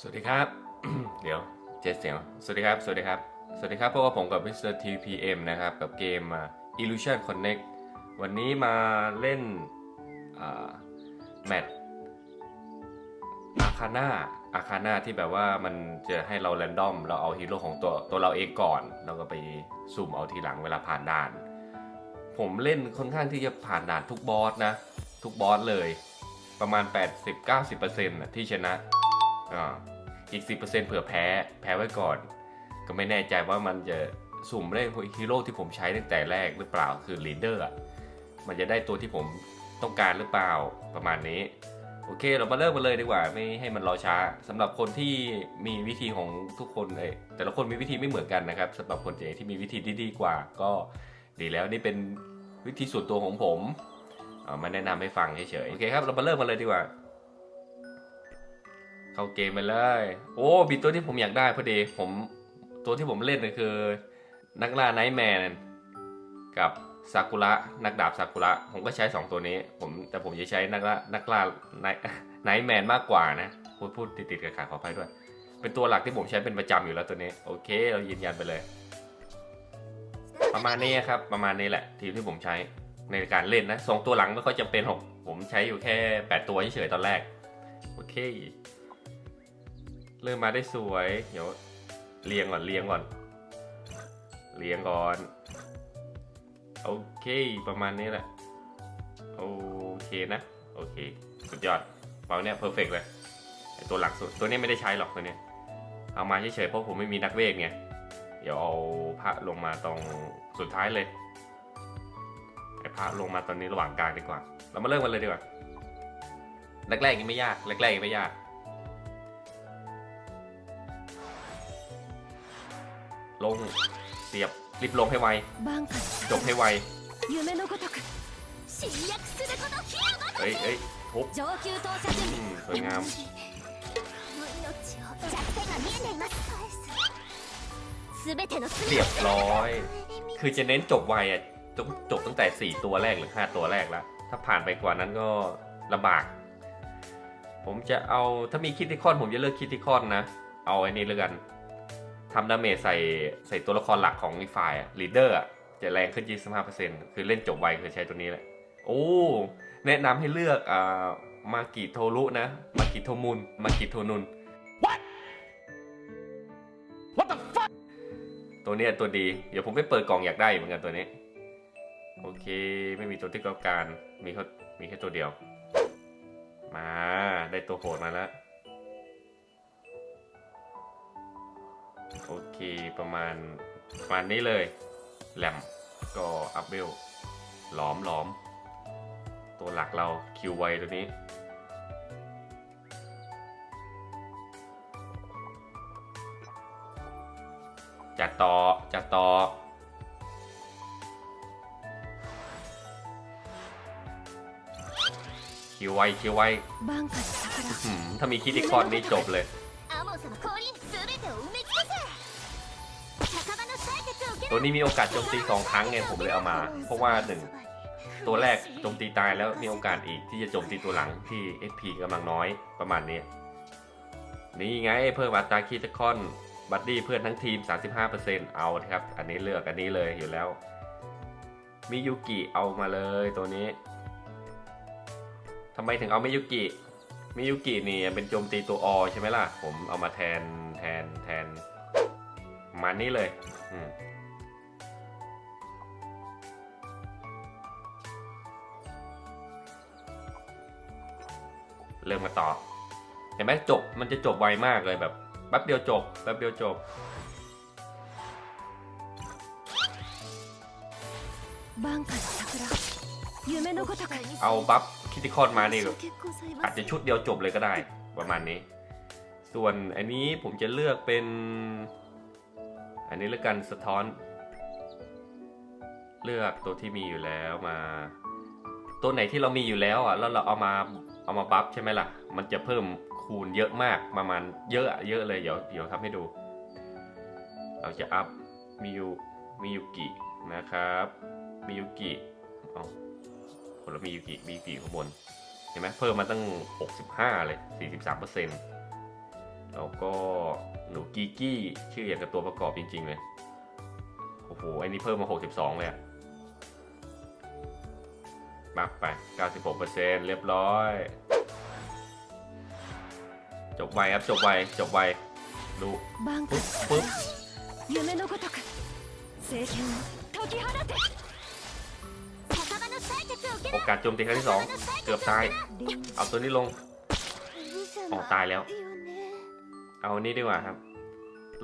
สวัสดีครับ เดี๋ยวเจสเสียง สวัสดีครับ สวัสดีครับ สวัสดีครับพราะว่าผมกับ Mr. TPM นะครับ กับเกมอ่า Illusion Connect วันนี้มาเล่นแมตช์อาคาน่าอาคาน่าที่แบบว่ามันจะให้เราแรนดอม เราเอาฮีโร่ของตัวตัวเราเองก่อนแล้วก็ไปสุ่มเอาทีหลังเวลาผ่านด่าน ผมเล่นค่อนข้างที่จะผ่านด่านทุกบอสนะ ทุกบอสเลย ประมาณ 80-90%นะที่ชนะ อ่าอีก 10%เผื่อแพ้แพ้ไว้ก่อน ก็ไม่แน่ใจว่ามันจะสุ่มได้ฮีโร่ที่ผมใช้ตั้งแต่แรกหรือเปล่าคือลีดเดอร์มันจะได้ตัวที่ผมต้องการหรือเปล่าประมาณนี้ โอเคเรามาเริ่มกันเลยดีกว่าไม่ให้มันรอช้าสำหรับคนที่มีวิธีของทุกคนเลยแต่ละคนมีวิธีไม่เหมือนกันนะครับสำหรับคนที่มีวิธีที่ดีกว่าก็ดีแล้วนี่เป็นวิธีส่วนตัวของผมมาแนะนำให้ฟังเฉยๆโอเคครับเรามาเริ่มกันเลยดีกว่า เข้าเกมไปเลย โอ้มีตัวที่ผมอยากได้พอดีผมตัวที่ผมเล่นก็คือ นักล่าไนท์แมนกับซากุระนักดาบซากุระผมก็ใช้ 2 ตัวนี้ ผมแต่ผมจะใช้นักล่านักล่าไนท์แมนมากกว่านะพูดพูดติดติดๆกับขาขออภัยด้วย เป็นตัวหลักที่ผมใช้เป็นประจำอยู่แล้วตัวนี้ โอเค เรายืนยันไปเลย ประมาณนี้ครับ ประมาณนี้แหละทีมที่ผมใช้ในการเล่นนะสองตัวหลังไม่ค่อยจำเป็นหรอกผมใช้อยู่แค่ 8 ตัวเฉยๆตอนแรก โอเค เริ่มมาได้สวย เดี๋ยวเรียงก่อนเรียงก่อนเรียงก่อน โอเค ประมาณนี้แหละ โอเคนะ โอเค สุดยอดเปาเนี้ยเพอร์เฟกเลยตัวหลักสุด ตัวนี้ไม่ได้ใช้หรอกตัวเนี้ยเอามาเฉยๆเพราะผมไม่มีนักเวทไง เดี๋ยวเอาพระลงมาตรงสุดท้ายเลยไอ้พระลงมาตอนนี้ระหว่างกลางดีกว่า เรามาเริ่มกันเลยดีกว่า แรกๆยังไม่ยาก แรกๆยังไม่ยาก ลงเสียบรีบลงให้ไวจบให้ไวเฮ้ยเฮ้ยทุบสวยงามเสียบร้อย คือจะเน้นจบไวอะจบจบตั้งแต่ 4 ตัวแรกหรือ 5 ตัวแรกแล้วถ้าผ่านไปกว่านั้นก็ลำบาก ผมจะเอาถ้ามีคิดที่คอนผมจะเลือกคิดที่คอนนะ เอาไอ้นี่เลยกัน ทำดาเมจใส่ใส่ตัวละครหลักของอีฝ่ายลีดเดอร์จะแรงขึ้น 25%คือเล่นจบไวคือใช้ตัวนี้แหละ โอ้ แนะนำให้เลือกอ่ามากิโทรุนะ มากิโทมุน มากิโทนุนตัวเนี้ยตัวดี เดี๋ยวผมไปเปิดกล่องอยากได้อยู่เหมือนกันตัวนี้ โอเค ไม่มีตัวที่ต้องการ มีเขามีแค่ตัวเดียว มา ได้ตัวโหดมาแล้ว โอเคประมาณประมาณนี้เลยแหลมก็อัพเวลหลอมหลอม ตัวหลักเราคิวไวตัวนี้ จัดต่อ จัดต่อ คิวไวคิวไว้ถ้ามีคิดิคอนนี่จบเลย ตัวนี้มีโอกาสโจมตีสองครั้งไงผมเลยเอามา เพราะว่าหนึ่งตัวแรกโจมตีตายแล้วมีโอกาสอีกที่จะโจมตีตัวหลังที่ SP กำลังน้อยประมาณนี้ นี่ไงเพิ่มอัตราคิดคอนบัดดี้เพื่อนทั้งทีม 35%เอาครับ อันนี้เลือกอันนี้เลยอยู่แล้ว มิยุกิเอามาเลยตัวนี้ทำไมถึงเอามิยุกิมิยุกินี่เป็นโจมตีตัวอใช่ไหมล่ะ ผมเอามาแทนแทนแทนมาณนี้เลย อืม เริ่มมาต่อ เห็นไหมจบมันจะจบไวมากเลยแบบแป๊บเดียวจบแป๊บเดียวจบ バンカ桜夢のごとく เอาบัฟคิติคอนมานี่แบบ 結婚祭 อาจจะชุดเดียวจบเลยก็ได้ ประมาณนี้ ส่วนอันนี้ผมจะเลือกเป็น อันนี้เลือกกันสะท้อน เลือกตัวที่มีอยู่แล้วมา ตัวไหนที่เรามีอยู่แล้วอ่ะแล้วเราเอามา เอามาบัฟใช่ไหมล่ะ มันจะเพิ่มคูณเยอะมากประมาณเยอะเยอะเลยเดี๋ยวเดี๋ยวทำให้ดู เราจะอัพมิยูมิยุกินะครับมิยุกิเอาคนละมิยุกิมิยุกิข้างบนเห็นไหมเพิ่มมาตั้ง 65 เลย 43%เแล้วก็หนูกีกี้ชื่ออย่างกับตัวประกอบจริง ๆ เลย โอ้โหไอ้นี่เพิ่มมา 62 เลยอะ บักไป 96%เรียบร้อย จบไวครับ จบไว จบไว ดู 挽 ปึ๊ 回 บปึ๊บ 夢のごとく青春を解き放て酒場の採血を受け โอกาสโจมตีครั้งที่ 2 เกือบตาย เอาตัวนี้ลง อ๋อตายแล้ว เอาอันนี้ดีกว่าครับ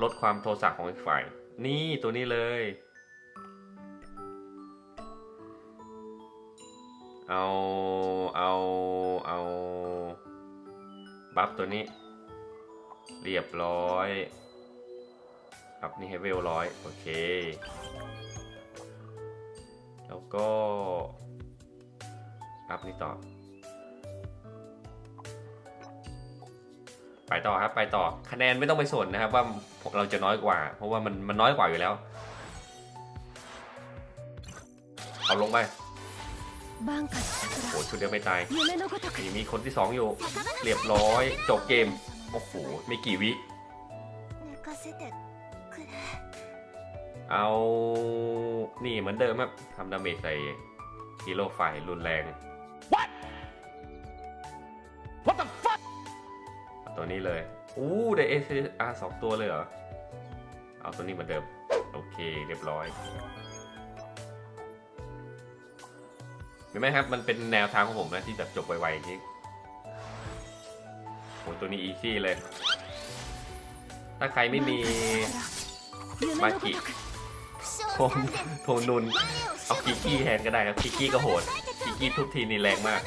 ลดความโทสะของอีกฝ่าย นี่ตัวนี้เลย เอาเอาเอาบัฟตัวนี้ เรียบร้อย ครับนี่เฮเวลร้อยโอเค แล้วก็ อัพนี่ต่อ ไปต่อครับ ไปต่อคะแนนไม่ต้องไปสนนะครับ ว่าพวกเราจะน้อยกว่า เพราะว่ามันมันน้อยกว่าอยู่แล้ว เอาลงไป โอ้ชุดเดียวไม่ตายยังมีคนที่สองอยู่ เรียบร้อย จบเกม โอ้โห ไม่กี่วิ เอา นี่เหมือนเดิมครับทำดาเมจใส่ฮีโร่ฝ่รุนแรง What What the fuck ตัวนี้เลย อู้ได้เอสอาร์สองตัวเลยเหรอ เอาตัวนี้เหมือนเดิม โอเค เรียบร้อย ห็นไหมครับ มันเป็นแนวทางของผมนะที่แบบจบไวๆที่โหตัวนี้อีซี่เลย ถ้าใครไม่มีมากิโทนุน เอากิกี้แทนก็ได้ครับกิกี้ก็โหดกิกี้ทุกทีนี่แรงมาก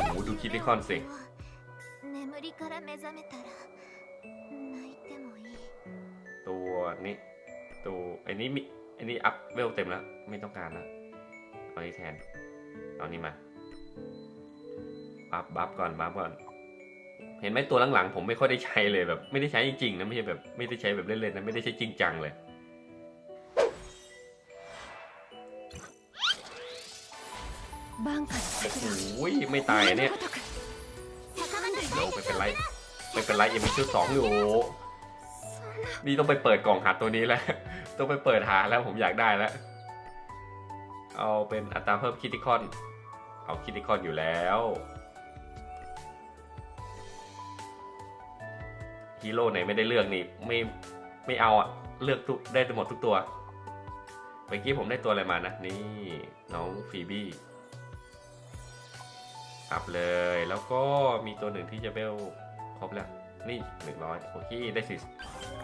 โอ้โหดูคิดริคอนสิ ตัวนี้ ตัวไอ้นี้มีไอ้นี้อัพเวลเต็มแล้ว ไม่ต้องการแล้วเอานี้แทนเอานี้มาบัฟบัฟก่อนบัฟก่อน เห็นไหมตัวหลังๆผมไม่ค่อยได้ใช้เลยแบบ ไม่ได้ใช้จริงๆนะไม่ใช่แบบไม่ได้ใช้แบบเล่นๆนะไม่ได้ใช้จริงจังเลย挽回โอ้โหไม่ตายอะเนี่ยโลไม่เป็นไรไม่เป็นไรยังมีชุดสองอยู่ นี่ต้องไปเปิดกล่องหาตัวนี้แล้ว ต้องไปเปิดหาแล้วผมอยากได้แล้ว เอาเป็นอัตราเพิ่มคิติคอน เอาคิติคอนอยู่แล้วฮีโร่ไหนไม่ได้เลือกนี่ไม่ไม่เอาอะเลือกทุกได้หมดทุกตัวเมื่อกี้ผมได้ตัวอะไรมานะ นี่น้องฟีบี้อัพเลยแล้วก็มีตัวหนึ่งที่จะเบลครบแล้ว นี่หนึ่งร้อยโอเคได้สิ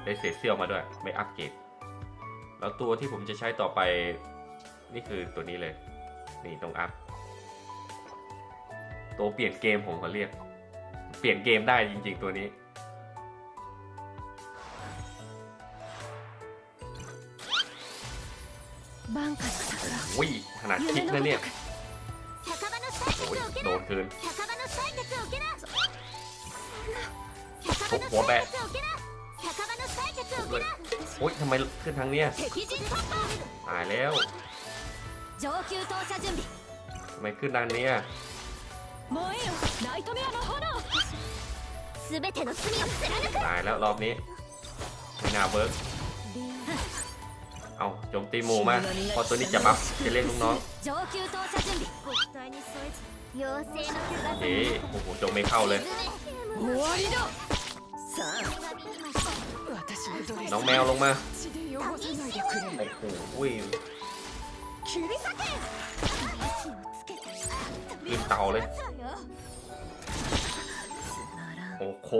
ได้เศษเซี่ยวมาด้วย ไม่อัปเกรด แล้วตัวที่ผมจะใช้ต่อไปนี่คือตัวนี้เลย นี่ตรงอัพ ตัวเปลี่ยนเกมผมเขาเรียก เปลี่ยนเกมได้จริง ๆ ตัวนี้ วิขนาดคิดนะเนี่ยโอ้ยโดนคืนทุหัวแบะ บเลยโอ๊ยทำไมขึ้นทางเนี้ยตายแล้วทำไมขึ้นทางเนี้ยตายแล้วรอบนี้ไม่น่าเบิร์กเอาโจมตีหมูมาพอตัวนี้จะบัฟจะเล่นลูกน้องเอ๊โอ้โหโจมไม่เข้าเลย น้องแมวลงมาไปคืออุ้ยขึ้นเต่าเลย โอ้โห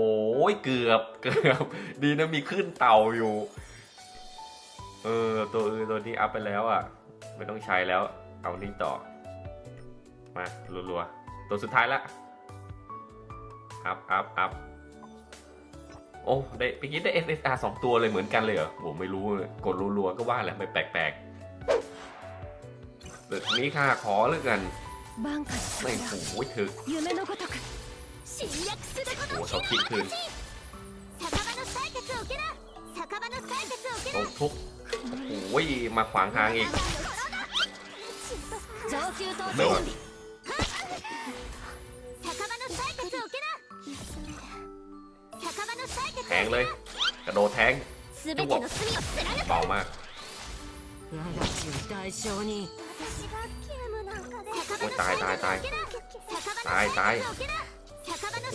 เกือบเกือบ ดีนะมีขึ้นเต่าอยู่ เออ ตัวอื่นตัวนี้อัพไปแล้วอะ ไม่ต้องใช้แล้ว เอานี่ต่อ มารัวๆ ตัวสุดท้ายละ อัพอัพอัพ โอ้ได้ไปกินได้ SSR งตัวเลยเหมือนกันเลยเหรอผมไม่รู้กดรัวๆก็ว่าแหละไม่แปลกๆเดี๋ยวนี้ค่ะขอเลิกกันไม่โอ้โหถึกโอ้เขาคิดคืนอ้ทุกโอ้ยมาขวางทางอีกเดี๋ยว แทงเลย กระโดดแทงจุ๊บเบามากโอ้ยตายตายตายตายตาย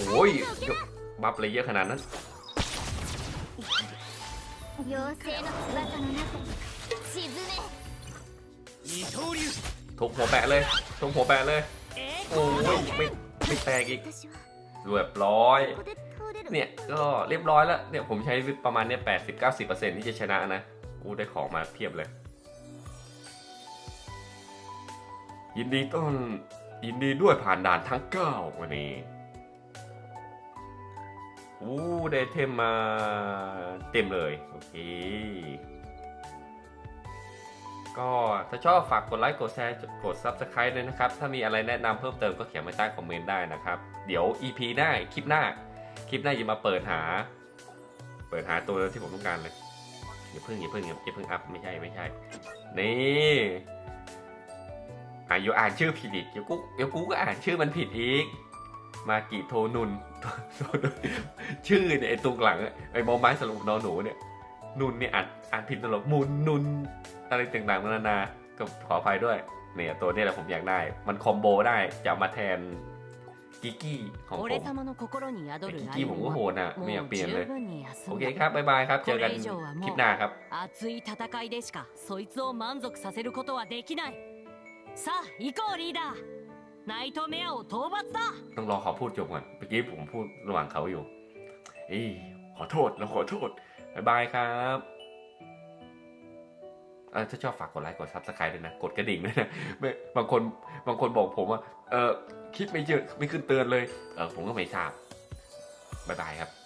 โอ้ยบัฟเลยเยอะขนาดนั้นถูกหัวแปะเลยถูกหัวแปะเลย โอ้ยไม่ไม่แตกอีกเรียบร้อย เนี่ยก็เรียบร้อยแล้วเนี่ยผมใช้ประมาณเนี่ยแปดสิบเก้าสิบเปอร์เซ็นที่จะชนะนะอู้ได้ของมาเพียบเลย ยินดีต้อนยินดีด้วยผ่านด่านทั้งเก้าวันนี้อู้ได้เทมมาเต็มเลย โอเค ก็ถ้าชอบฝากกดไลค์กดแชร์กด Subscribe ด้วยนะครับ ถ้ามีอะไรแนะนำเพิ่มเติมก็เขียนไว้ใต้คอมเมนต์ได้นะครับ เดี๋ยว EP หน้า คลิปหน้า คลิปหน้าจะมาเปิดหา เปิดหาตัวที่ผมต้องการเลยอย่าเพิ่งอย่าเพิ่งอย่าเพิ่งอัพไม่ใช่ไม่ใช่ นี่อะเดี๋ยอ่านชื่อผิดอีกเดี๋ยวกูเดี๋ยวกูก็อ่านชื่อมันผิดอีก มากิโทนุนโทนุนชื่อเนี่ยไอ้ตรงหลังอะไอ้มอไม้สรุปนอนหนูเนี่ย นุนเนี่ยอ่านอ่านผิดตลอดมุนนุนอะไรต่างๆนานาก็ขออภัยด้วยเนี่ยตัวนี้แหละผมอยากได้ มันคอมโบได้จะมาแทน กิกกี้ของผ 俺 ม 様の心に宿 แต่ る กิก ラ กี้ イ ผม オ ก็ ン โห は ดอ่ะ ไม่อยาก もう เปลี่ยนเลย 十分に休 โอน เค だ ครับ บ๊ายบายครับ เจอกัน これ以上はもう คลิปหน้าครับ 熱い戦いでしかそいつを満足させることはできないさあ行こうリーダーナイトメアを討伐だ ต้องรอเขาพูดจบก่อน เมื่อกี้ผมพูดระหว่างเขาอยู่เอ้ยขอโทษเราขอโทษ บ๊ายบายครับเออถ้าชอบฝากกดไลค์ กดซับสไครต์ด้วยนะ กดกระดิ่งด้วยนะไม่บางคน บางคนบอกผมว่า เออคลิปไม่เยอะไม่ขึ้นเตือนเลยเออผมก็ไม่ทราบบ๊ายบายครับ